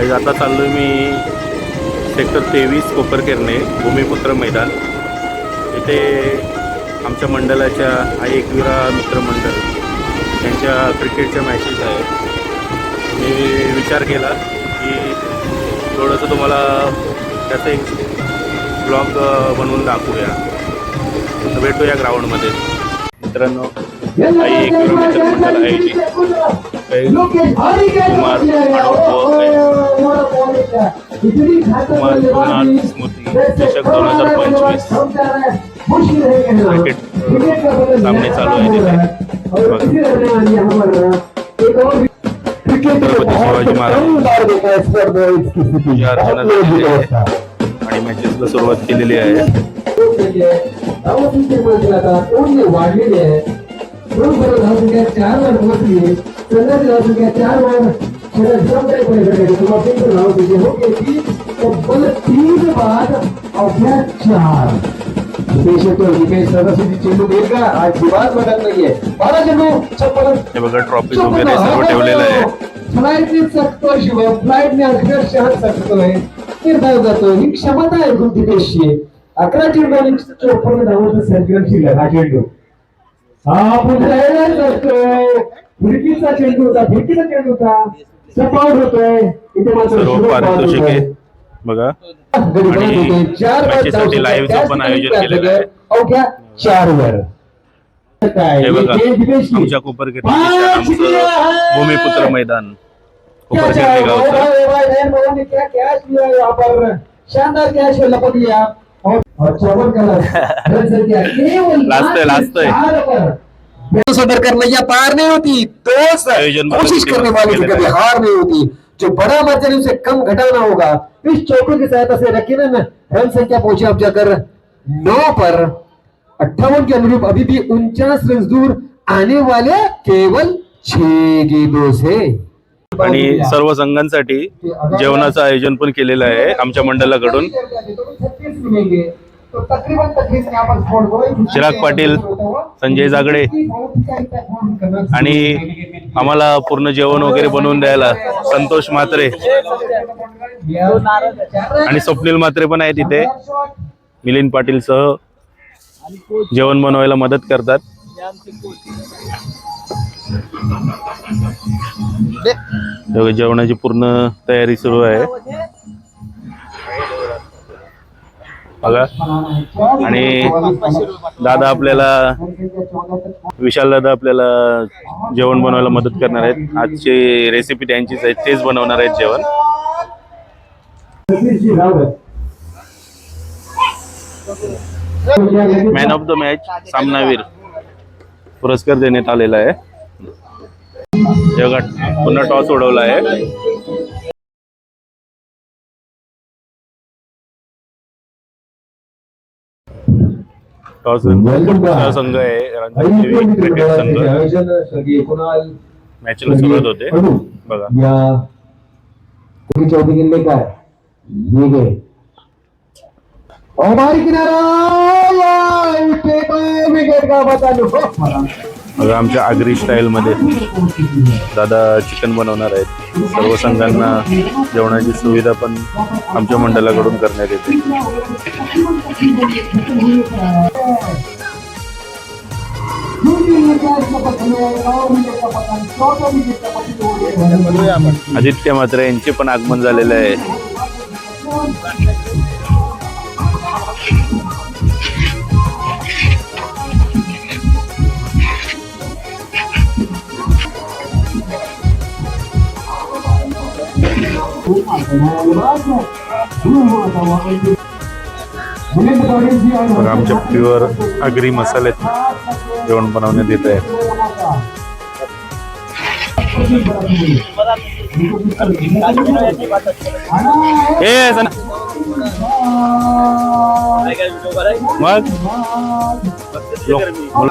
आणि आता चाललो मी सेक्टर तेवीस कोपरकेरणे भूमिपुत्र मैदान. इथे आमच्या मंडळाच्या आई एकविरा मित्रमंडळ त्यांच्या क्रिकेटच्या मॅचेस आहेत. मी विचार केला की थोडंसं तुम्हाला त्याचं एक ब्लॉग बनवून दाखवूया. भेटूया ग्राउंडमध्ये मित्रांनो आई एकविरा मित्रमंडळ आयोजित चषक दोन हजार पंचवीस. क्रिकेट सामने चालू आहे तिथे. छत्रपती शिवाजी महाराज. आणि मॅचेसला सुरुवात केलेली आहे. वाढलेली आहे. धावसंख्या चार वर पोहोचली. चार वर. हो हे ट्रॉफीज वगैरे सर्व ठेवलेलं आहे. फ्लाईटने चकतो शिवाय फ्लाईटने अक्षरशः चकतोय निर्धाव जातो. ही क्षमता आहे गुंतिपेशी अकरा चेंडू आणि चोपन्न धावांचा सर्कल शिल्लक हा चेंडू. हा पुढे चेंडू होता चेंडू होता होतोय इथे मात्र पारितोषिके बघा. आणि चार बाद पण आयोजन केलेलं आहे. अवघ्या चार वर हे बघा आमच्या भूमिपुत्र मैदान क्या गावचं शानदार कॅश लपक सदर करने या पार नहीं होती. मतलब कोशिश करने वाले केलेलं कभी. हार नहीं होती. जो बड़ा मार्जिन उसे कम घटाना होगा इस चौकों की सहायता से यकीनन रन संख्या पहुंचे अब जाकर नौ पर अट्ठावन के अनुरूप अभी भी उनचास रन दूर आने वाले केवल छह गेंदों से। आणि सर्व संघांसाठी जेवणाचं आयोजन पण केलेलं आहे आमच्या मंडळाकडून. चिराग पाटील, संजय जागडे. आणि आम्हाला पूर्ण जेवण वगैरे बनवून द्यायला संतोष म्हात्रे आणि स्वप्नील म्हात्रे पण आहेत इथे मिलिंद पाटील सह जेवण बनवायला मदत करतात. जेवणाची पूर्ण तयारी सुरू आहे. बघा. आणि दादा आपल्याला विशाल दादा आपल्याला जेवण बनवायला मदत करणार आहेत. आजची रेसिपी त्यांचीच आहे. तेच बनवणार आहेत जेवण. मॅन ऑफ द मॅच सामनावीर पुरस्कार देण्यात आलेला आहे. पुन्हा टॉस उडवला आहे. टॉस संघ आहे रणजी क्रिकेट संघ मॅचला सुरुवात होते बघा. या. चौथी किल्ले काय? गए और किनारा विकेट का बता बघा आमच्या आगरी स्टाईलमध्ये दादा चिकन बनवणार आहेत. सर्व संघांना जेवणाची सुविधा पण आमच्या मंडळाकडून करण्यात येते. आदित्य मात्र यांचे पण आगमन झालेलं आहे. बघा आमच्या प्युअर आगरी मसाल्यात जेवण बनवण्यात येत आहे ए सना मग लोक-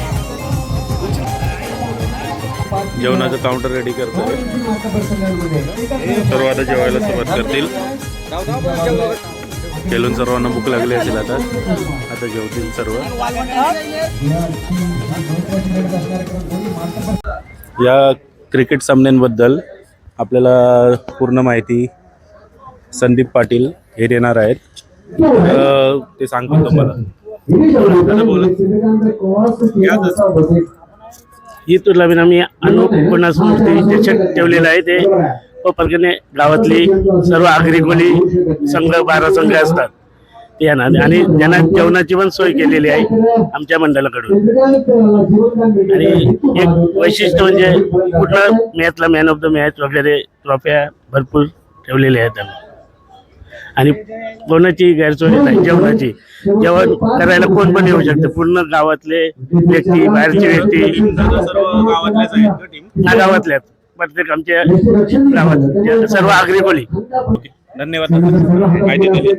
जेवणाचं काउंटर रेडी करतो सर्व आता जेवायला सुरुवात करतील. खेळून सर्वांना भूक लागली असेल आता. आता जेवतील सर्व. या क्रिकेट सामन्यांबद्दल आपल्याला पूर्ण माहिती संदीप पाटील हे देणार आहेत. ते सांगतो तुम्हाला. ही तुला मी अनुपन्नास मूर्ती त्याच्यात ठेवलेलं आहे ते कोपरकने गावातली सर्व आगरी कोली संघ बारा संघ असतात. ते येणार आणि त्यांना जेवणाची पण सोय केलेली आहे आमच्या मंडळाकडून. आणि एक वैशिष्ट्य म्हणजे कुठलं मॅचला मॅन ऑफ द मॅच वगैरे ट्रॉफ्या भरपूर ठेवलेल्या आहेत आम्ही. आणि कोणाची गैरसोय नाही जेवणाची जेवण करायला कोण पण येऊ शकतं पूर्ण गावातले व्यक्ती बाहेरचे व्यक्ती सर्व गावातलेच आहेत का टीम हा गावातल्या प्रत्येक आमच्या गावात सर्व आगरी कोली धन्यवाद. माहिती दिली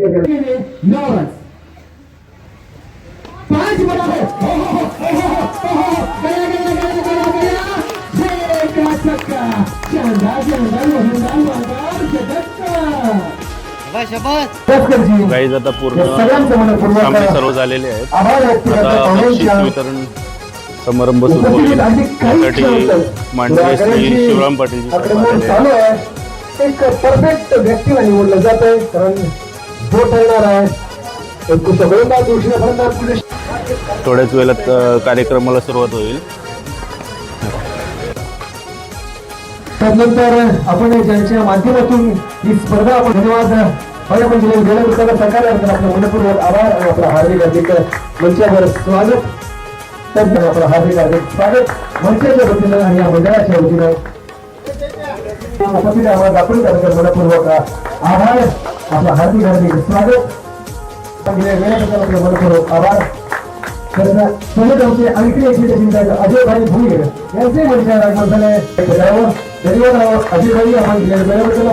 गाईज आता पूर्ण सामने सर्व झालेले आहेत. आता बक्षीस. वितरण समारंभ सुरू होईल. त्यासाठी मांडवे श्री शिवराम. आहे. एक परफेक्ट व्यक्तीला निवडलं जात आहे कारण जो ठरणार आहे थोड्याच वेळात कार्यक्रमाला सुरुवात होईल. त्यानंतर आपण ज्यांच्या माध्यमातून ही स्पर्धा आपण धन्यवाद. पाहिजे आपण दिले गेल्या दुसऱ्या सरकार आपलं मनपूर्वक आभार आणि आपलं हार्दिक हार्दिक मंचावर स्वागत. त्यानंतर आपलं हार्दिक हार्दिक स्वागत. मंचाच्या वतीनं आणि या मंडळाच्या वतीनं उपस्थित आम्हाला दाखवून त्याबद्दल मनपूर्वक आभार आपला हार्दिक हार्दिक स्वागत. आपण गेल्या वेळेबद्दल मनपूर्वक आभार. खरं आमचे आणखी एक विशेष मित्र अजय भाई भुईर यांचे म्हणजे राजमाताने धन्यवाद अजय भाई आपण गेल्या वेळेबद्दल